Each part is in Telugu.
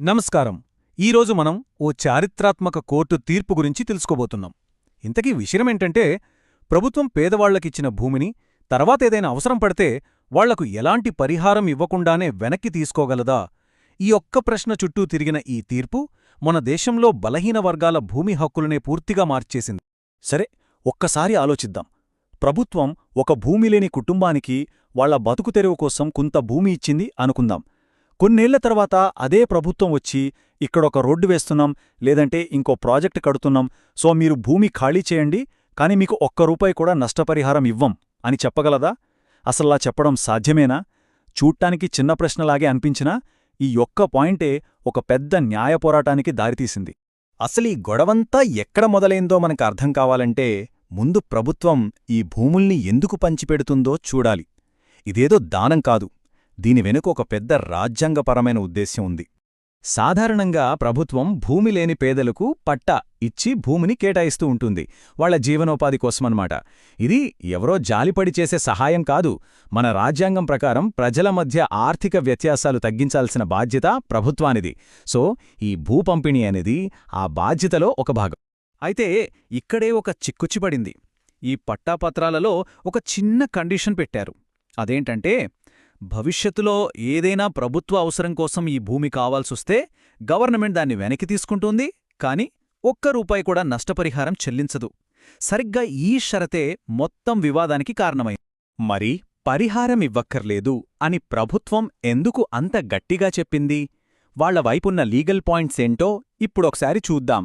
నమస్కారం. ఈరోజు మనం ఓ చారిత్రాత్మక కోర్టు తీర్పు గురించి తెలుసుకోబోతున్నాం. ఇంతకీ విషయమేంటంటే ప్రభుత్వం పేదవాళ్ళకిచ్చిన భూమిని తర్వాతేదైనా అవసరం పడితే వాళ్ళకు ఎలాంటి పరిహారం ఇవ్వకుండానే వెనక్కి తీసుకోగలదా? ఈ ఒక్క ప్రశ్న చుట్టూ తిరిగిన ఈ తీర్పు మన దేశంలో బలహీన వర్గాల భూమి హక్కులనే పూర్తిగా మార్చేసింది. సరే ఒక్కసారి ఆలోచిద్దాం. ప్రభుత్వం ఒక భూమిలేని కుటుంబానికి వాళ్ళ బతుకు తెరువు కోసం కొంత భూమి ఇచ్చింది అనుకుందాం. కొన్నేళ్ళ తర్వాత అదే ప్రభుత్వం వచ్చి ఇక్కడొక రోడ్డు వేస్తున్నాం లేదంటే ఇంకో ప్రాజెక్ట్ కడుతున్నాం సో మీరు భూమి ఖాళీ చేయండి కాని మీకు ఒక్క రూపాయి కూడా నష్టపరిహారం ఇవ్వం అని చెప్పగలదా? అసల్లా చెప్పడం సాధ్యమేనా? చూడ్టానికి చిన్న ప్రశ్నలాగే అనిపించినా ఈ ఒక్క పాయింటే ఒక పెద్ద న్యాయ పోరాటానికి దారితీసింది. అసలీ గొడవంతా ఎక్కడ మొదలైందో మనకు అర్థం కావాలంటే ముందు ప్రభుత్వం ఈ భూముల్ని ఎందుకు పంచిపెడుతుందో చూడాలి. ఇదేదో దానం కాదు. దీని వెనుక ఒక పెద్ద రాజ్యాంగపరమైన ఉద్దేశ్యం ఉంది. సాధారణంగా ప్రభుత్వం భూమి లేని పేదలకు పట్టా ఇచ్చి భూమిని కేటాయిస్తూ ఉంటుంది. వాళ్ళ జీవనోపాధి కోసమన్నమాట. ఇది ఎవరో జాలిపడి చేసే సహాయం కాదు. మన రాజ్యాంగం ప్రకారం ప్రజల మధ్య ఆర్థిక వ్యత్యాసాలు తగ్గించాల్సిన బాధ్యత ప్రభుత్వానిది. సో ఈ భూపంపిణీ అనేది ఆ బాధ్యతలో ఒక భాగం. అయితే ఇక్కడే ఒక చిక్కుచిపడింది. ఈ పట్టాపత్రాలలో ఒక చిన్న కండిషన్ పెట్టారు. అదేంటంటే భవిష్యత్తులో ఏదైనా ప్రభుత్వ అవసరం కోసం ఈ భూమి కావాల్సొస్తే గవర్నమెంట్ దాన్ని వెనక్కి తీసుకుంటుంది కాని ఒక్క రూపాయి కూడా నష్టపరిహారం చెల్లించదు. సరిగ్గా ఈ షరతే మొత్తం వివాదానికి కారణమైంది మరి పరిహారం ఇవ్వక్కర్లేదు అని ప్రభుత్వం ఎందుకు అంత గట్టిగా చెప్పింది? వాళ్ళ వైపున్న లీగల్ పాయింట్స్ ఏంటో ఇప్పుడొకసారి చూద్దాం.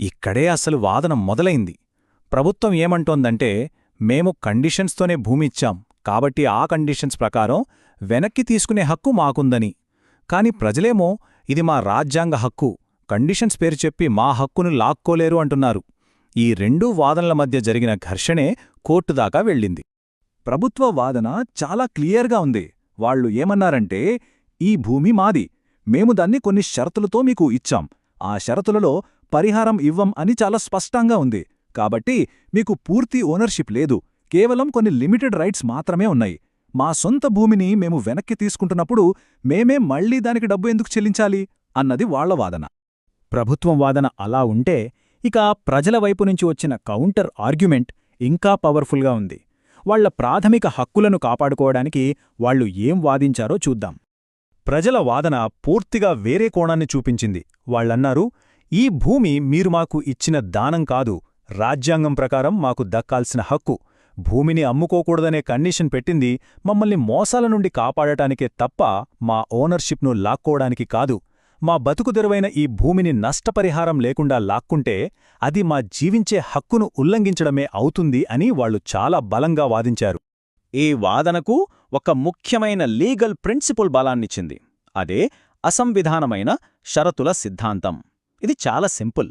ఇక్కడే అసలు వాదన మొదలైంది. ప్రభుత్వం ఏమంటోందంటే మేము కండిషన్స్తోనే భూమిచ్చాం కాబట్టి ఆ కండిషన్స్ ప్రకారం వెనక్కి తీసుకునే హక్కు మాకుందని. కాని ప్రజలేమో ఇది మా రాజ్యాంగ హక్కు కండిషన్స్ పేరు చెప్పి మా హక్కును లాక్కోలేరు అంటున్నారు. ఈ రెండూ వాదనల మధ్య జరిగిన ఘర్షణే కోర్టు దాకా వెళ్ళింది. ప్రభుత్వ వాదన చాలా క్లియర్గా ఉంది. వాళ్ళు ఏమన్నారంటే ఈ భూమి మాది. మేము దాన్ని కొన్ని షరతులతో మీకు ఇచ్చాం. ఆ షరతులలో పరిహారం ఇవ్వం అని చాలా స్పష్టంగా ఉంది. కాబట్టి మీకు పూర్తి ఓనర్షిప్ లేదు. కేవలం కొన్ని లిమిటెడ్ రైట్స్ మాత్రమే ఉన్నాయి. మా సొంత భూమిని మేము వెనక్కి తీసుకుంటున్నప్పుడు మేమే మళ్ళీ దానికి డబ్బు ఎందుకు చెల్లించాలి? అన్నది వాళ్ళ వాదన. ప్రభుత్వం వాదన అలా ఉంటే ఇక ప్రజల వైపు నుంచి వచ్చిన కౌంటర్ ఆర్గ్యుమెంట్ ఇంకా పవర్ఫుల్గా ఉంది. వాళ్ళ ప్రాథమిక హక్కులను కాపాడుకోవడానికి వాళ్ళు ఏం వాదించారో చూద్దాం. ప్రజల వాదన పూర్తిగా వేరే కోణాన్ని చూపించింది. వాళ్ళన్నారు ఈ భూమి మీరు మాకు ఇచ్చిన దానం కాదు. రాజ్యాంగం ప్రకారం మాకు దక్కాల్సిన హక్కు. భూమిని అమ్ముకోకూడదనే కండిషన్ పెట్టింది మమ్మల్ని మోసాల నుండి కాపాడటానికే తప్ప మా ఓనర్షిప్ను లాక్కోవడానికి కాదు. మా బతుకుదెరువైన ఈ భూమిని నష్టపరిహారం లేకుండా లాక్కుంటే అది మా జీవించే హక్కును ఉల్లంఘించడమే అవుతుంది అని వాళ్ళు చాలా బలంగా వాదించారు. ఈ వాదనకు ఒక ముఖ్యమైన లీగల్ ప్రిన్సిపుల్ బలాన్నిచ్చింది. అదే అసంవిధానమైన షరతుల సిద్ధాంతం. ఇది చాలా సింపుల్.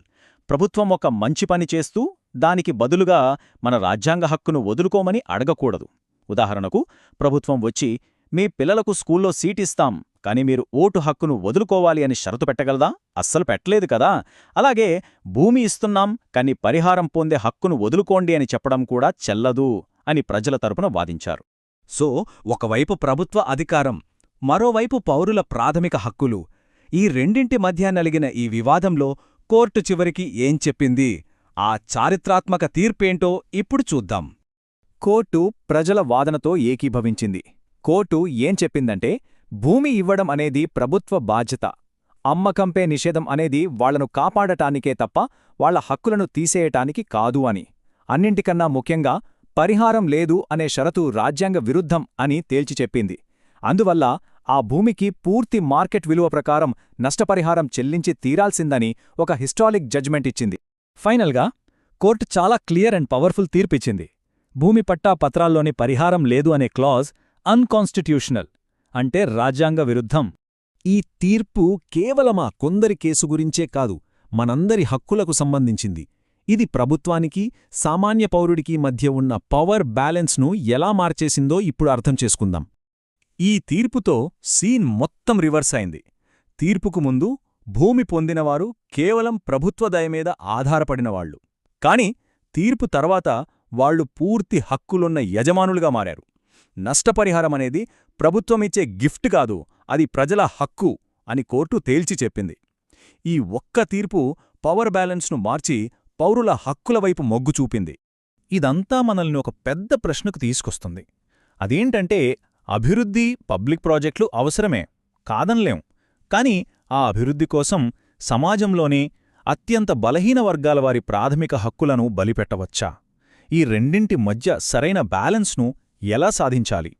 ప్రభుత్వం ఒక మంచి పని చేస్తూ దానికి బదులుగా మన రాజ్యాంగ హక్కును వదులుకోమని అడగకూడదు. ఉదాహరణకు ప్రభుత్వం వచ్చి మీ పిల్లలకు స్కూల్లో సీటిస్తాం కాని మీరు ఓటు హక్కును వదులుకోవాలి అని షరతు పెట్టగలదా? అస్సలు పెట్టలేదు కదా! అలాగే భూమి ఇస్తున్నాం కాని పరిహారం పొందే హక్కును వదులుకోండి అని చెప్పడం కూడా చెల్లదు అని ప్రజల తరపున వాదించారు. సో ఒకవైపు ప్రభుత్వ అధికారం మరోవైపు పౌరుల ప్రాథమిక హక్కులు. ఈ రెండింటి మధ్య నలిగిన ఈ వివాదంలో కోర్టు చివరికి ఏం చెప్పింది? ఆ చారిత్రాత్మక తీర్పేంటో ఇప్పుడు చూద్దాం. కోర్టు ప్రజల వాదనతో ఏకీభవించింది. కోర్టు ఏం చెప్పిందంటే భూమి ఇవ్వడం అనేది ప్రభుత్వ బాధ్యత. అమ్మకంపే నిషేధం అనేది వాళ్ళను కాపాడటానికే తప్ప వాళ్ళ హక్కులను తీసేయటానికి కాదు అని. అన్నింటికన్నా ముఖ్యంగా పరిహారం లేదు అనే షరతు రాజ్యాంగ విరుద్ధం అని తేల్చి చెప్పింది. అందువల్ల ఆ భూమికి పూర్తి మార్కెట్ విలువ ప్రకారం నష్టపరిహారం చెల్లించి తీరాల్సిందని ఒక హిస్టాలిక్ జడ్జ్మెంట్ ఇచ్చింది. ఫైనల్గా కోర్టు చాలా క్లియర్ అండ్ పవర్ఫుల్ తీర్పిచ్చింది. భూమి పట్టా పత్రాల్లోని పరిహారం లేదు అనే క్లాజ్ అన్కాన్స్టిట్యూషనల్ అంటే రాజ్యాంగ విరుద్ధం. ఈ తీర్పు కేవలమా కొందరి కేసు గురించే కాదు మనందరి హక్కులకు సంబంధించింది. ఇది ప్రభుత్వానికి సామాన్య పౌరుడికి మధ్య ఉన్న పవర్ బ్యాలెన్స్ను ఎలా మార్చేసిందో ఇప్పుడు అర్థం చేసుకుందాం. ఈ తీర్పుతో సీన్ మొత్తం రివర్స్ అయింది. తీర్పుకు ముందు భూమి పొందినవారు కేవలం ప్రభుత్వ దయమీద ఆధారపడినవాళ్ళు కాని తీర్పు తర్వాత వాళ్ళు పూర్తి హక్కులున్న యజమానులుగా మారారు. నష్టపరిహారమనేది ప్రభుత్వమిచ్చే గిఫ్ట్ కాదు అది ప్రజల హక్కు అని కోర్టు తేల్చి చెప్పింది. ఈ ఒక్క తీర్పు పవర్ బ్యాలెన్స్ను మార్చి పౌరుల హక్కుల వైపు మొగ్గు చూపింది. ఇదంతా మనల్ని ఒక పెద్ద ప్రశ్నకు తీసుకొస్తుంది. అదేంటంటే అభివృద్ధి పబ్లిక్ ప్రాజెక్టులు అవసరమే కాదనలేం. కాని ఆ అభివృద్ధి కోసం సమాజంలోనే అత్యంత బలహీన వర్గాల వారి ప్రాథమిక హక్కులను బలిపెట్టవచ్చా? ఈ రెండింటి మధ్య సరైన బ్యాలెన్స్ను ఎలా సాధించాలి?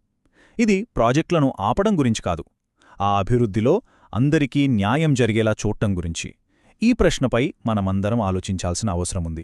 ఇది ప్రాజెక్టులను ఆపడం గురించి కాదు. ఆ అభివృద్ధిలో అందరికీ న్యాయం జరిగేలా చూడటం గురించి. ఈ ప్రశ్నపై మనమందరం ఆలోచించాల్సిన అవసరముంది